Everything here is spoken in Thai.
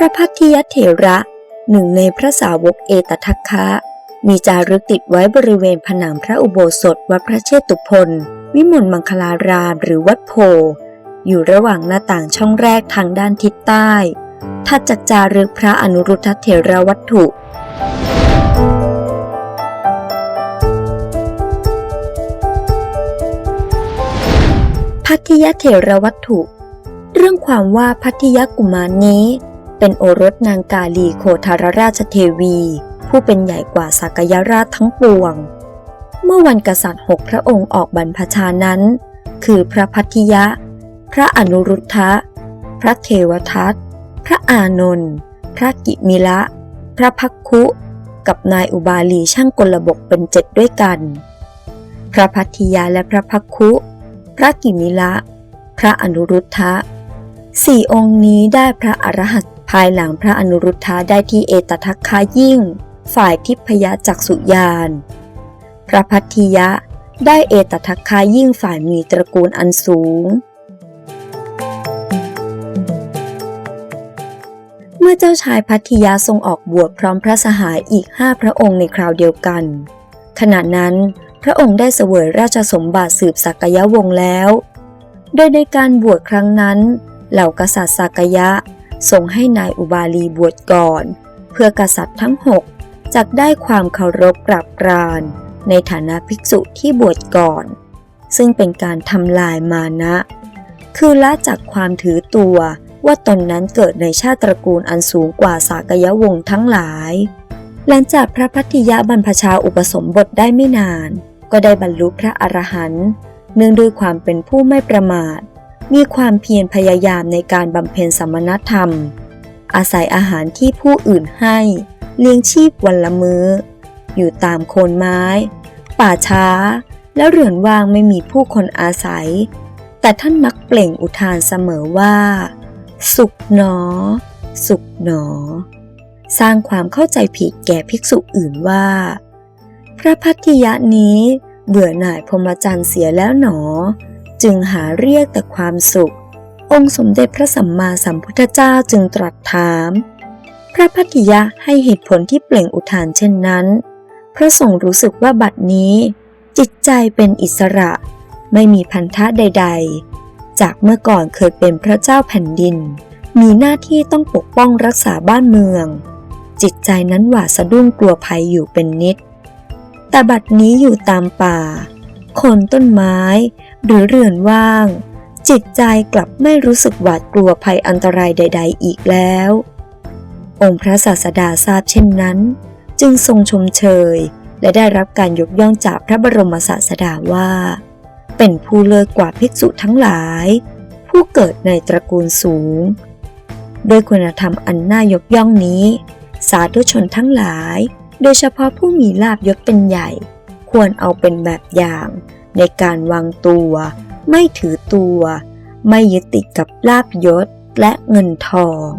พระพัทธิยเถระหนึ่งในพระสาวกเอตทัคคะ มีจารึกติดไว้บริเวณผนังพระอุโบสถวัดพระเชตุพนวิมลมังคลารามหรือวัดโพ อยู่ระหว่างหน้าต่างช่องแรกทางด้านทิศใต้ถัดจากจารึกพระอนุรุทธเถระวัตถุ พัทธิยเถระวัตถุ เรื่องความว่าพัทธิยกุมารนี้ เป็นโอรสนางกาลีโคทารราชเทวี ผู้เป็นใหญ่กว่าสักยราชทั้งปวง เมื่อวันกษัตริย์หกพระองค์ออกบรรพชานั้น คือพระพัทธิยะ พระอนุรุทธะ พระเทวทัต พระอานนท์ พระกิมิละ พระพักคุ กับนายอุบาลีช่างกลบกเป็นเจ็ดด้วยกัน พระพัทธิยะและพระพักคุ พระกิมิละ พระอนุรุทธะสี่องค์นี้ได้พระอรหันต ภายหลังพระอนุรุทธะได้ที่เอตทัคคายิ่ง ฝ่ายทิพยจักษุยาน พระพัทธิยะได้เอตทัคคายิ่งฝ่ายมีตระกูลอันสูง เมื่อเจ้าชายพัทธิยะทรงออกบวชพร้อมพระสหายอีกห้าพระองค์ในคราวเดียวกัน ขณะนั้นพระองค์ได้เสวยราชสมบัติสืบสักยะวงศ์แล้ว โดยในการบวชครั้งนั้น เหล่ากษัตริย์สักยะ ทรงให้นายอุบาลีบวชก่อน เพื่อกษัตริย์ทั้งหกจักได้ความเคารพกราบกราน ในฐานะภิกษุที่บวชก่อน ซึ่งเป็นการทำลายมานะ คือละจากความถือตัวว่าตนนั้นเกิดในชาติตระกูลอันสูงกว่าสากยวงศ์ทั้งหลาย หลังจากพระพัทธิยะบรรพชาอุปสมบทได้ไม่นาน ก็ได้บรรลุพระอรหันต์เนื่องด้วยความเป็นผู้ไม่ประมาท มีความเพียรพยายามในการบำเพ็ญสมณธรรม อาศัยอาหารที่ผู้อื่นให้ เลี้ยงชีพวันละมือ้อ อยู่ตามโคนไม้ ป่าช้า และเรือนว่างไม่มีผู้คนอาศัย แต่ท่านมักเปล่งอุทานเสมอว่า สุขหนอ สุขหนอ สร้างความเข้าใจผิดแก่ภิกษุอื่นว่า พระพัทธิยะนี้เบื่อหน่ายพรหมจรรย์เสียแล้วหนอ จึงหาเรียกแต่ความสุข องค์สมเด็จพระสัมมาสัมพุทธเจ้าจึงตรัสถาม พระพัทยะให้เหตุผลที่เปล่งอุทานเช่นนั้นพระทรงรู้สึกว่าบัดนี้ จิตใจเป็นอิสระ ไม่มีพันธะใด ๆ จากเมื่อก่อนเคยเป็นพระเจ้าแผ่นดิน มีหน้าที่ต้องปกป้องรักษาบ้านเมือง จิตใจนั้นหวาดสะดุ้งกลัวภัยอยู่เป็นนิด แต่บัดนี้อยู่ตามป่า คนต้นไม้ หรือเรือนว่าง จิตใจกลับไม่รู้สึกหวาดกลัวภัยอันตรายใด ๆ อีกแล้ว องค์พระศาสดาทราบเช่นนั้น จึงทรงชมเชย และได้รับการยกย่องจากพระบรมศาสดาว่า เป็นผู้เลิศกว่าภิกษุทั้งหลาย ผู้เกิดในตระกูลสูงโดยคุณธรรมอันน่ายกย่องนี้ สาธุชนทั้งหลาย โดยเฉพาะผู้มีลาบยศเป็นใหญ่ ควรเอาเป็นแบบอย่าง ในการวางตัว ไม่ถือตัว ไม่ยึดติดกับลาบยศและเงินทอง